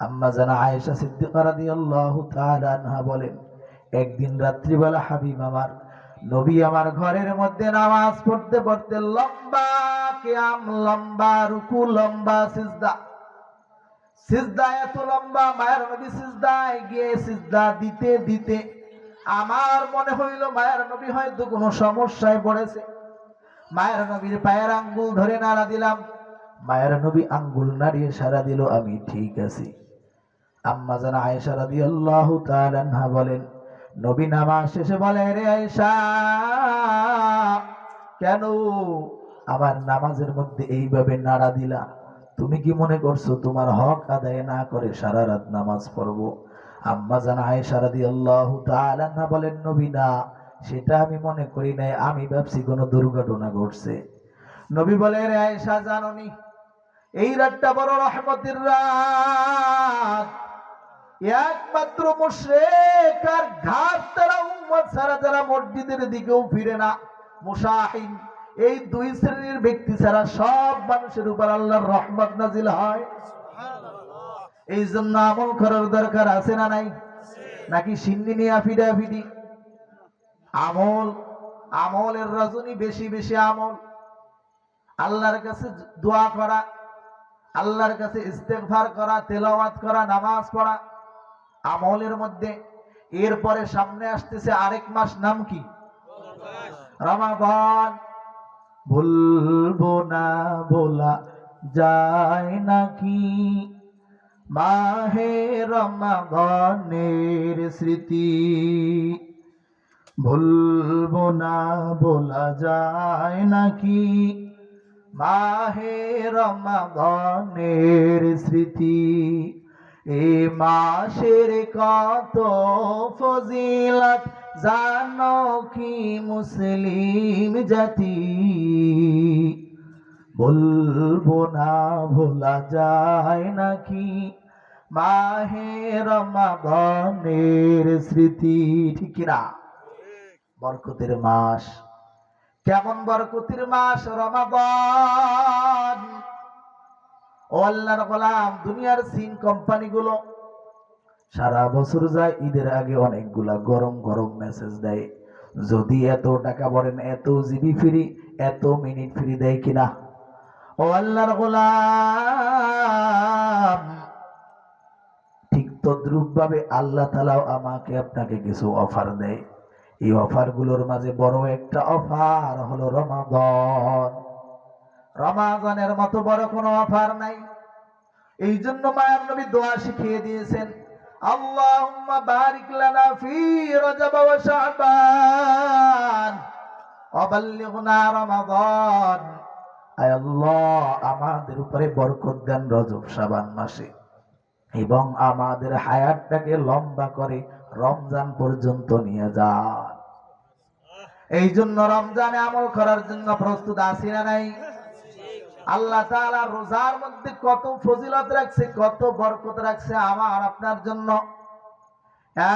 আম্মা জানা আয়েশা সিদ্দিকা রাদিয়াল্লাহু তাআলা আনহা বলেন, একদিন রাত্রিবেলা হাবিব আমার, নবী আমার ঘরের মধ্যে নামাজ পড়তে পড়তে লম্বা কিয়াম, লম্বা রুকু, লম্বা সিজদা সিজদা এত লম্বা, মায়ের নবী সিজদায় গিয়ে সিজদা দিতে দিতে আমার মনে হইল মায়ের নবী হয়তো কোনো সমস্যায় পড়েছে। মায়ের নবীর পায়ের আঙ্গুল ধরে নাড়া দিলাম, মায়ের নবী আঙ্গুল নাড়িয়ে সারা দিল, আমি ঠিক আছি। আম্মা জানা আয়েশা রাদিয়াল্লাহু তাআলা আনহা বলেন, নবী নামাজ শেষে বলে, রে আয়েশা, কেন আমার নামাজের মধ্যে এইভাবে নাড়া দিলা? তুমি কি মনে করছ তোমার হক আদায় না করে সারা রাত নামাজ পড়ব? আম্মা জানা আয়েশা রাদিয়াল্লাহু তাআলা আনহা বলেন, নবী না, সেটা আমি মনে করি নাই, আমি ভাবছি কোনো দুর্ঘটনা ঘটছে। নবী বলে, রে আয়েশা, জাননি, এই রাতটা বড় রহমতের রাত। একমাত্র মুশরিক আর ঘাট তারা উম্মত ছাড়া যারা মসজিদের দিকেও ফিরে না। মুসাহিন এই দুই শ্রেণির ব্যক্তি ছাড়া সব মানুষের উপর আল্লাহর রহমত নাজিল হয়। এই জন্য আমল করার দরকার আছে না নাই? নাকি সিন্নি নিয়ে ফিডাফিডি? আমল আমলের রজনী বেশি বেশি আমল। আল্লাহর কাছে দোয়া করা আল্লাহর কাছে ইস্তেগফার করা তেলাওয়াত করা নামাজ পড়া। আমলের মধ্যে। এরপরে সামনে আসতেছে আরেক মাস নাম কি? রমাদান ভুলবো না বলা যায় নাকি? মাহে রমাদানের স্মৃতি। ভুলবো না বলা যায় নাকি? মাহে রমাদানের স্মৃতি। এ মাসের কত ফজিলত, জানো কি মুসলিম জাতি? বলব না ভোলা যায় নাকি? মাহে রমাদানের স্মৃতি, ঠিক কিনা? বরকতের মাস। কেমন বরকতের মাস রমাদান? আল্লাহর গোলাম, দুনিয়ার সিন কোম্পানিগুলো সারা বছর যায়, ঈদের আগে অনেকগুলা গরম গরম মেসেজ দেয়। যদি এত টাকা বলেন এত জিবি ফ্রি এত মিনিট ফ্রি দেয় কিনা? ও আল্লাহর গোলাম, ঠিক তদ্রুপ ভাবে আল্লাহ তালাও আমাকে আপনাকে কিছু অফার দেয়। এই অফারগুলোর মাঝে বড় একটা অফার হলো রমাদন। রমাদনের মতো বড় কোনো অফার নাই। এই জন্য মায়ার নবী দোয়া শিখিয়ে দিয়েছেন, আল্লাহুম্মা ফি রজব ওয়া শাবান অবাল্লিগনা রমাদান। আয় আল্লাহ, আমাদের উপরে বরকত দেন রজব শাবান মাসে। এবং আমাদের হায়াতটাকে লম্বা করে রমজান পর্যন্ত নিয়ে যান। এই জন্য রমজানে আমল করার জন্য প্রস্তুত আছি না নাই? আল্লাহ তাআলা রোজার মধ্যে কত ফজিলত রাখছে, কত বরকত রাখছে আমার, আপনার জন্য।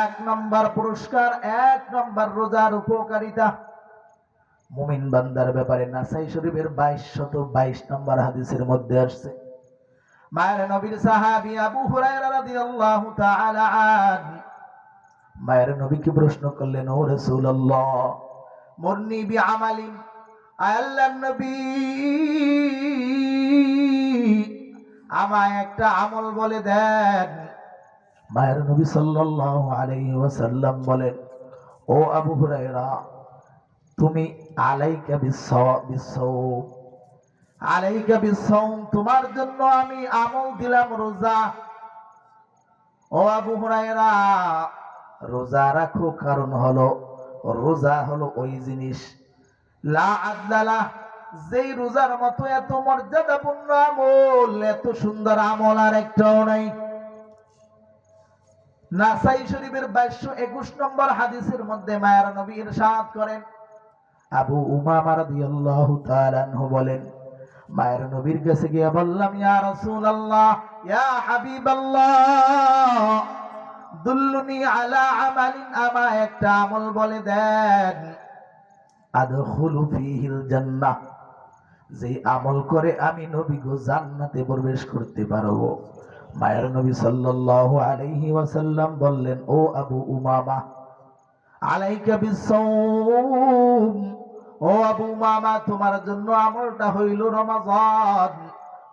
এক নম্বর পুরস্কার, এক নম্বর রোজার উপকারিতা। মুমিন বান্দার ব্যাপারে নাসাই শরীফের বাইশ শত বাইশ নম্বর হাদিসের মধ্যে আসছে। মায়ের নবীর সাহাবি আবু হুরায়রা তাআলা মায়ের নবীকে প্রশ্ন করলেন, ও রাসূলুল্লাহ, মুরনি বি আমালিন আয় আল্লাহর নবী। আমায় একটা আমল বলে দেন। মায়ের নবী সাল্লাল্লাহু আলাইহি বলেন, ও আবু হুরায়রা, তুমি আলাইকা বিসসাওম। আলাইকা বিসসাওম, তোমার জন্য আমি আমল দিলাম রোজা। ও আবু হুরায়রা, রোজা রাখো, কারণ হলো, রোজা হলো ওই জিনিস যেই রোজার মতো এত মর্যাদাপূর্ণ আমল, এত সুন্দর আমল আর একটাও নাই। নাসাই শরীফের একুশ নম্বর হাদিসের মধ্যে মায়ার করেন। আবু বলেন, মায়ের নবীর কাছে গিয়ে বললাম, ইয়া ইয়া দুল্লুনি আলা আমালিন আমা একটা আমল বলে দেন। আদখুলু ফিহিল জান্নাহ। যে আমল করে আমি নবী গো জান্নাতে প্রবেশ করতে পারব। মায়ের নবী সাল্লাল্লাহু আলাইহি ওয়াসাল্লাম বললেন, ও আবু উমামা, আলাইকা বিসসাওম। ও আবু উমামা, তোমার জন্য আমলটা হইল রমাজান।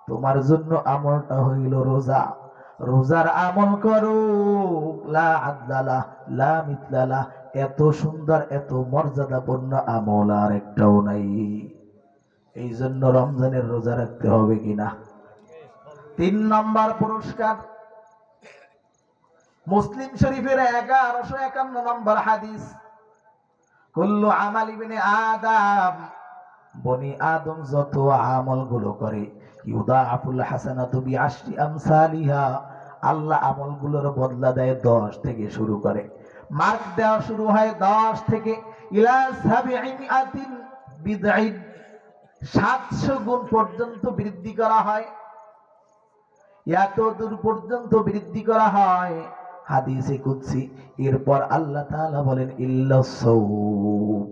তোমার জন্য আমলটা হইল রোজা। রোজার আমল করো লা আদালা লা মিতলালা এত সুন্দর, এত মর্যাদাপূর্ণ আমল আর একটাও নাই। এই জন্য রমজানের রোজা রাখতে হবে কিনা? তিন নম্বর পুরস্কার। মুসলিম শরীফের এগারোশো একান্ন নম্বর হাদিস। কুল্লু আমাল ইবনে আদম। বনি আদম যত আমলগুলো করে ইউদা আফুল হাসানাতু বি আশরি আমসালিহা, আল্লাহ আমলগুলোর বদলা দেয় দশ থেকে শুরু করে। মার্ক দেওয়া শুরু হয় দশ থেকে। সাতশো গুণ পর্যন্ত বৃদ্ধি করা হয়। এত দূর পর্যন্ত বৃদ্ধি করা হয় হাদিসে কুদসি। এরপর আল্লাহ তাআলা বলেন, ইল্লা সাওম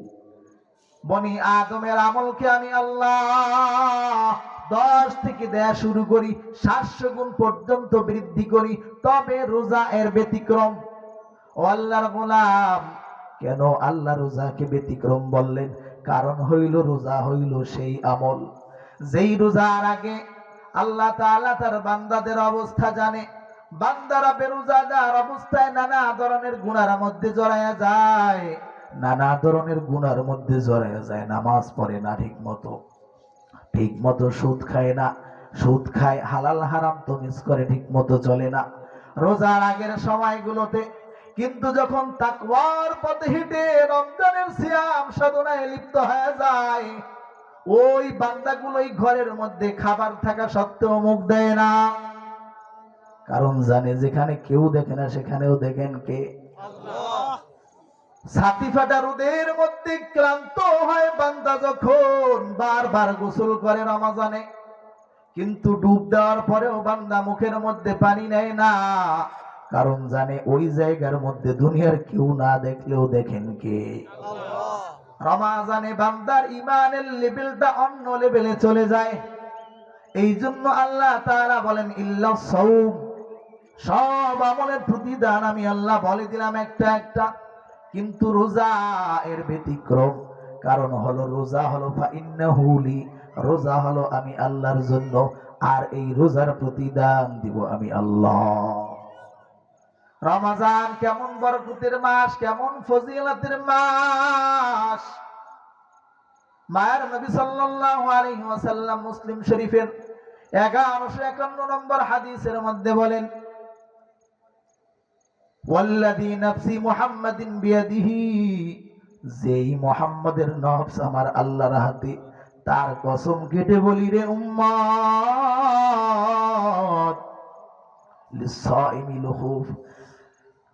বনি আদমের আমলকে আমি আল্লাহ দশ থেকে দেয়া শুরু করি, সাতশো গুণ পর্যন্ত বৃদ্ধি করি, তবে রোজা এর ব্যতিক্রম ও আল্লাহর গোলাম। কেন আল্লাহ রোজাকে ব্যতিক্রম বললেন? কারণ হইল রোজা হইল সেই আমল। যেই রোজার আগে আল্লাহ তাআলা তার বান্দাদের অবস্থা জানে। বান্দারা বেরোজাদার অবস্থায় নানা ধরনের গুণার মধ্যে জড়ায়া যায়। নানা ধরনের গুণার মধ্যে জড়ায়া যায়, নামাজ পড়ে না ঠিক মতো ঠিক মতো সুদ খায় না। সুদ খায়, হালাল হারাম তো মিস করে ঠিক মতো চলে না। রোজার আগের সময়গুলোতে কিন্তু যখন তাকওয়ার পথে হেঁটে রমজানের সিয়াম সাধনায় লিপ্ত হয়ে যায়, ওই বান্দাগুলোই ঘরের মধ্যে খাবার থাকা সত্ত্বেও মুখ দেয় না। কারণ জানে যেখানে কেউ দেখে না, সেখানেও দেখেন কে? ছাতি ফাটা রোদের মধ্যে ক্লান্ত হয় বান্দা যখন, বারবার গোসল করে রমাজানে। কিন্তু ডুব দেওয়ার পরেও বান্দা মুখের মধ্যে পানি নেয় না। কারণ জানে ওই জায়গার মধ্যে দুনিয়ার কেউ না দেখলেও দেখেন কে। রমাজানে বান্দার ইমানের লেভেলটা অন্য লেভেলে চলে যায়। এই জন্য আল্লাহ তারা বলেন ইল্লা সৌম সব আমলের প্রতিদান আমি আল্লাহ বলে দিলাম একটা একটা। কিন্তু রোজা এর ব্যতিক্রম। কারণ হলো রোজা হলো ফাইন্নাহুলি রোজা হলো আমি আল্লাহর জন্য আর এই রোজার প্রতিদান দিব আমি আল্লাহ। রমাজান কেমন বরকতের মাস, কেমন ফজিলতের মাস। মায়ের নবী সাল্লাল্লাহু আলাইহি মুসলিম শরীফের 1151 নম্বর হাদিসের মধ্যে বলেন, ওয়াল্লাযী নাফসি মুহাম্মাদিন বিয়াদিহি যেই মুহাম্মাদের নফস আমার আল্লাহর হাতে, তার কসম কেটে বলি রে উম্মত। লিসাইমি লুহুফ।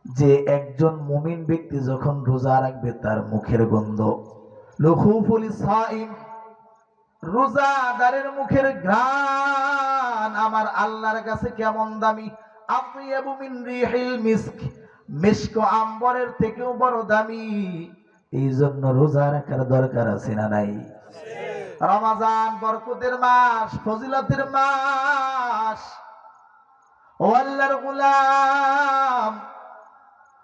যে একজন মুমিন ব্যক্তি যখন রোজা রাখবে, তার মুখের গন্ধ। লুহুফুল সাইম, রোজাদারের মুখের ঘ্রাণ। আমার আল্লাহর কাছে কেমন দামি। মিন রিহিল মিস্ক মিস্ক আম্বরের থেকেও বড় দামি। এই জন্য রোজা রাখার দরকার আছে না নাই? রমাজান বরকতের মাস, ফজিলতের মাস। ও আল্লাহর গোলাম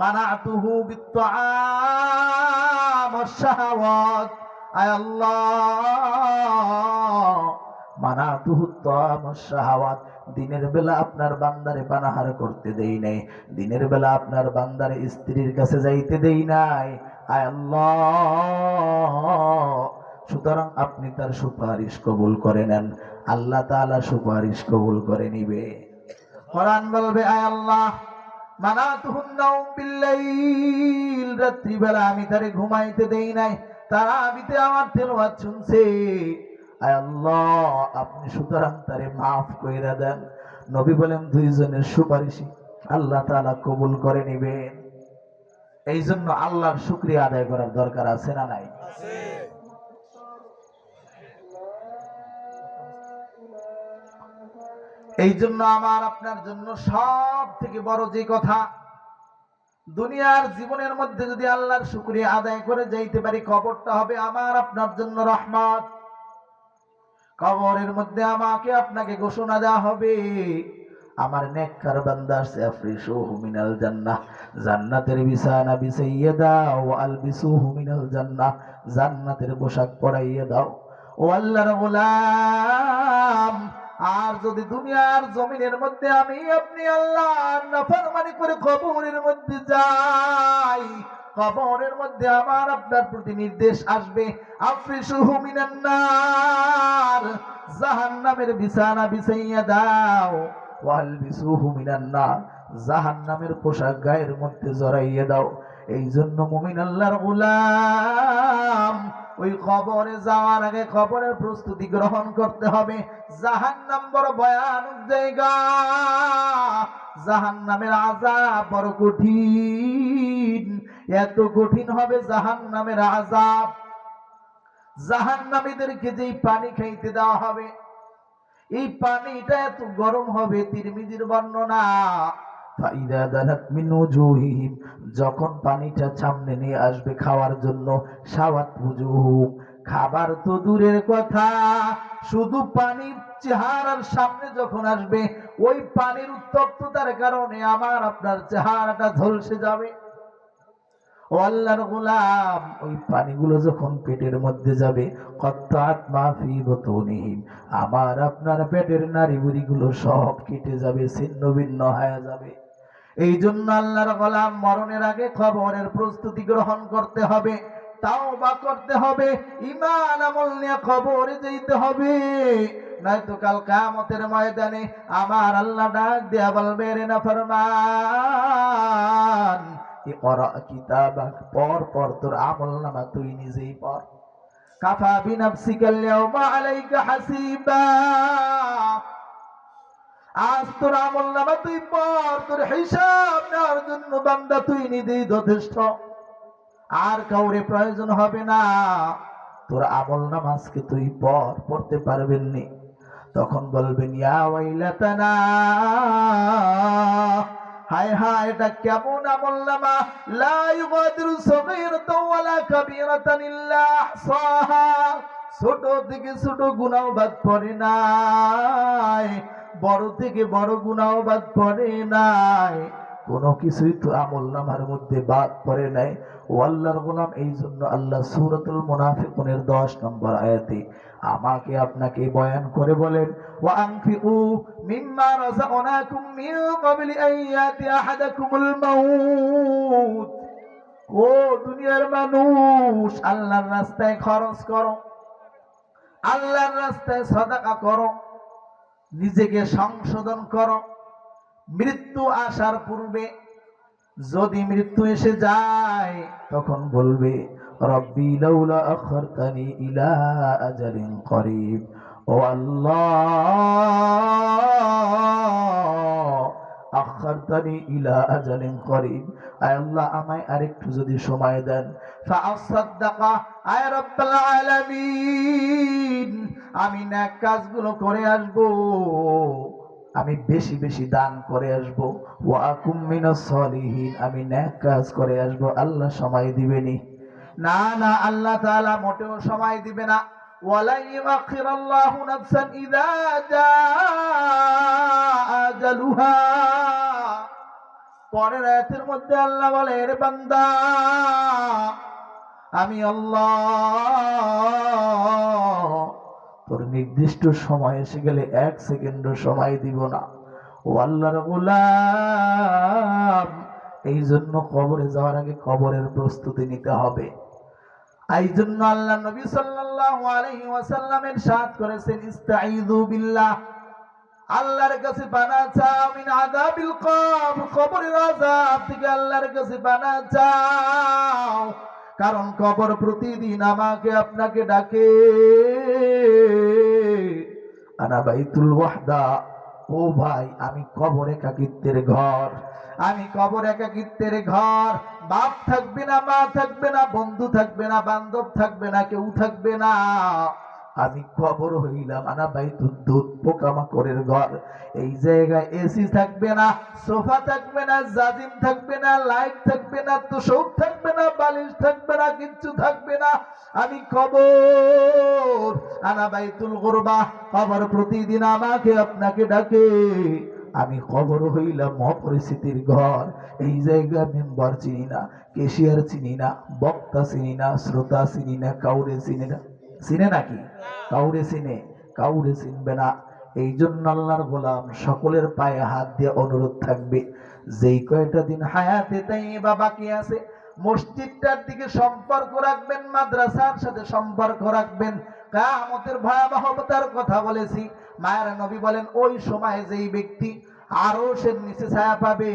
মানাতুহু বিত্তাআম আয় আল্লাহ, মানাতুহু তাআম দিনের বেলা আপনার বান্দারে পানাহার করতে দেই নাই। দিনের বেলা আপনার বান্দারে স্ত্রীর কাছে যাইতে দেই নাই। আয় আল্লাহ, সুতরাং আপনি তার সুপারিশ কবুল করে নেন। আল্লাহ তাআলা সুপারিশ কবুল করে নিবে। কোরআন বলবে, আয় আল্লাহ রাত্রিবেলা আমি তারে ঘুমাইতে দেই নাই তারা আবিতে আমার তেলাওয়াত শুনছে আল্লাহ, আপনি সুতরাং তারে মাফ কইরা দেন। নবী বলেন, দুইজনের সুপারিশ আল্লাহ তাআলা কবুল করে নেবেন। এই জন্য আল্লাহর শুক্রিয়া আদায় করার দরকার আছে না নাই? এই জন্য আমার আপনার জন্য সব থেকে বড় যে কথা, দুনিয়ার জীবনের মধ্যে যদি আল্লাহর শুক্রিয়া আদায় করে যাইতে পারি, কবরটা হবে আমার আপনার জন্য রহমত। কবরের মধ্যে আমাকে আপনাকে ঘোষণা দেওয়া হবে, আমার নেককার বান্দা আছে আফরিসুহু মিনাল জান্নাহ, জান্নাতের বিছানা বিছাইয়ে দাও, আলবিসুহু মিনাল জান্নাহ, জান্নাতের পোশাক পরাইয়ে দাও। ও আল্লাহর গোলাম আর যদি দুনিয়ার জমিনের মধ্যে আমি আপনি আল্লাহ নাফরমানি করে কবরের মধ্যে যাই, কবরের মধ্যে আমার আপনার প্রতি নির্দেশ আসবে, আফরিসুহু মিনান নার, জাহান্নামের বিছানা বিছাইয়া দাও ওয়াল ওয়ালবিসুহু মিনান নার, জাহান্নামের পোশাক গায়ের মধ্যে জড়াইয়া দাও। এই জন্য মুমিন আল্লাহর গোলাম ওই খবরে যাওয়ার আগে খবরের প্রস্তুতি গ্রহণ করতে হবে। জাহান্নাম বড় ভয়ানক জায়গা। জাহান্নামের আজাব বড় কঠিন। এত কঠিন হবে জাহান্নামের আযাব। জাহান্নামীদেরকে যেই পানি খাইতে দেওয়া হবে। এই পানিটা এত গরম হবে, তিরমিজির বর্ণনা। যখন পানিটা সামনে নিয়ে আসবে খাওয়ার জন্য, সাওয়াত উজুহুম খাবার তো দূরের কথা, শুধু পানির চেহারার সামনে যখন আসবে, ওই পানির উত্তপ্ততার কারণে আমার আপনার চেহারাটা ঝলসে যাবে। আমার আপনার পেটের নারী বুড়িগুলো সব কেটে যাবে, ছিন্ন ভিন্ন হয়ে যাবে। এই জন্য আল্লাহর গোলাম মরণের আগে খবরের প্রস্তুতি গ্রহণ করতে হবে তাও বা করতে হবে ইমান আমল নিয়ে খবরে যেতে হবে। নয়তো কাল কামতের ময়দানে আমার আল্লাহ ডাক দেয়া বলবে, রে না ফরমান পর পর তোর আমল নামা তুই নিজেই পর। কাফা বিনাফসিকাল ইয়াউমা আলাইকা হাসিবা। আজ তোর আমল নামা তুই পর, তোর হিসাব নেওয়ার জন্য বান্দা তুই নিজেই যথেষ্ট। আর কাউরে প্রয়োজন হবে না। তোর আমল নামাজকে তুই পর পড়তে পারবেন নি তখন বলবেন, ইয়া ওয়াইলাতানা, হায় হায়, এটা কেমন আমল নামা? লা ইউগাদিরু সগীরাতাও ওয়ালা কাবীরাতান ইল্লা ছোট থেকে ছোট গুনাহ বাদ পড়ে নাই। বড় থেকে বড় গুনাহ বাদ পড়ে নাই। কোনো কিছুই তো আমল নামার মধ্যে বাদ পড়ে নাই। ও আল্লাহর গোলাম, এই জন্য আল্লাহ সুরতুল মুনাফিকুনের দশ নম্বর আয়াতে আমাকে আপনাকে বয়ান করে বলেন আনফিকু মিম্মা রাযাকনাকুম মিন ক্বাবলি আন ইয়াতি আহাদাকুমুল মাউত। ও দুনিয়ার মানুষ, আল্লাহর রাস্তায় খরচ করো, আল্লাহর রাস্তায় সদাকা করো। নিজেকে সংশোধন করো। মৃত্যু আসার পূর্বে যদি মৃত্যু এসে যায়, তখন বলবে, রব্বি লাউলা আখরতানি ইলা আজালিন করিব। ও আল্লাহ! ইলা আজালিন করিব। আয় আল্লাহ আমায় আরেকটু যদি সময় দেন। ফাআসাদ্দাকা, আয় রব্বাল আলামিন, আমি ন্যাক কাজগুলো করে আসব। আমি বেশি বেশি দান করে আসব। ওয়া আকুম মিনাস সলিহিন, আমি ন্যাক কাজ করে আসব। আল্লাহ সময় দিবেনি। না না, আল্লাহ তাআলা মোটেও সময় দিবে না। ওয়ালা ইউআখিরাল্লাহু নাফসান ইযা জাআ আজালুহা পরের আয়াতের মধ্যে আল্লাহ বলে রে বান্দা, আমি আল্লাহ, তোর নির্দিষ্ট সময় এসে গেলে এক সেকেন্ড সময় দিব না। ও আল্লাহর গোলাম এই জন্য কবরে যাওয়ার আগে কবরের প্রস্তুতি নিতে হবে। এই জন্য আল্লাহ নবী সাল্লাল্লাহু আলাইহি ওয়াসাল্লামের সাথ করেছেন, ইস্তাঈযু বিল্লাহ। আল্লাহর কাছে পানা চাও মিন আযাবিল কবর কবরের আযাব থেকে আল্লাহর কাছে পানা চাও কারণ কবর প্রতিদিন আমাকে, আপনাকে ডাকে। আনা বাইতুল ওয়াহদা। ও ভাই, আমি কবর একাকিত্বের ঘর। আমি কবর একাকিত্বের ঘর বাপ থাকবে না মা থাকবে না বন্ধু থাকবে না বান্ধব থাকবে না কেউ থাকবে না আমি কবর হইলাম আনা বাইতুদ দুধ পোকামাকড়ের ঘর এই জায়গায় এসি থাকবে না সোফা থাকবে না জাজিম থাকবে না লাইট থাকবে না তোষক থাকবে না বালিশ থাকবে না কিচ্ছু থাকবে না আমি কবর আনা বাইতুল গুরবা কবর প্রতিদিন আমাকে আপনাকে ডাকে আমি কবর হইলাম অপরিস্থিতির ঘর। এই জায়গা মেম্বার চিনি না কেশিয়ার চিনি না, বক্তা চিনি না, শ্রোতা চিনি না, কাউরে চিনি না। চিনে নাকি? কাউরে চিনে, কাউরে চিনবে না। এই জন্য আল্লাহর গোলাম সকলের পায়ে হাত দিয়ে অনুরোধ থাকবে, যেই কয়টা দিন হায়াতে তাই বা বাকি আছে মসজিদটার দিকে সম্পর্ক রাখবেন, মাদ্রাসার সাথে সম্পর্ক রাখবেন। কামতের ভয়াবহতার কথা বলেছি। মায়ের নবী বলেন, ওই সময় যেই ব্যক্তি আরও সে নিচে ছায়া পাবে,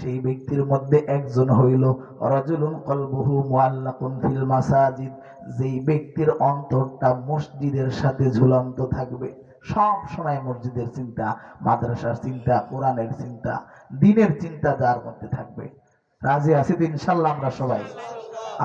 সেই ব্যক্তির মধ্যে একজন হইল রজুলুন কলবহু মুআল্লাকুন ফিল মাসাজিদ। যেই ব্যক্তির অন্তরটা মসজিদের সাথে ঝুলন্ত থাকবে। সব সময় মসজিদের চিন্তা, মাদ্রাসার চিন্তা, কোরআনের চিন্তা, দিনের চিন্তা যার মধ্যে থাকবে। রাজি আছি তো ইনশাল্লাহ আমরা সবাই।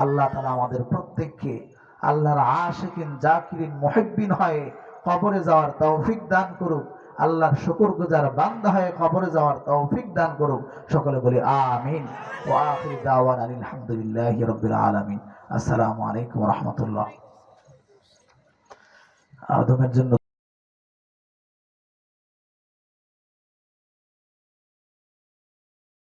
আল্লাহ তালা আমাদের প্রত্যেককে আল্লাহর আশিকিন, জাকিরিন, মুহিব্বিন হয়ে কবরে যাওয়ার তৌফিক দান করুক। আল্লাহর শুকর গুজার বান্দা হয়ে কবরে যাওয়ার তৌফিক দান করুক। সকলে বলি আমিন। ও আখির দাওয়ান আলহামদুলিল্লাহি রাব্বিল আলামিন। আসসালামু আলাইকুম রাহমাতুল্লাহ। আদমের জন্য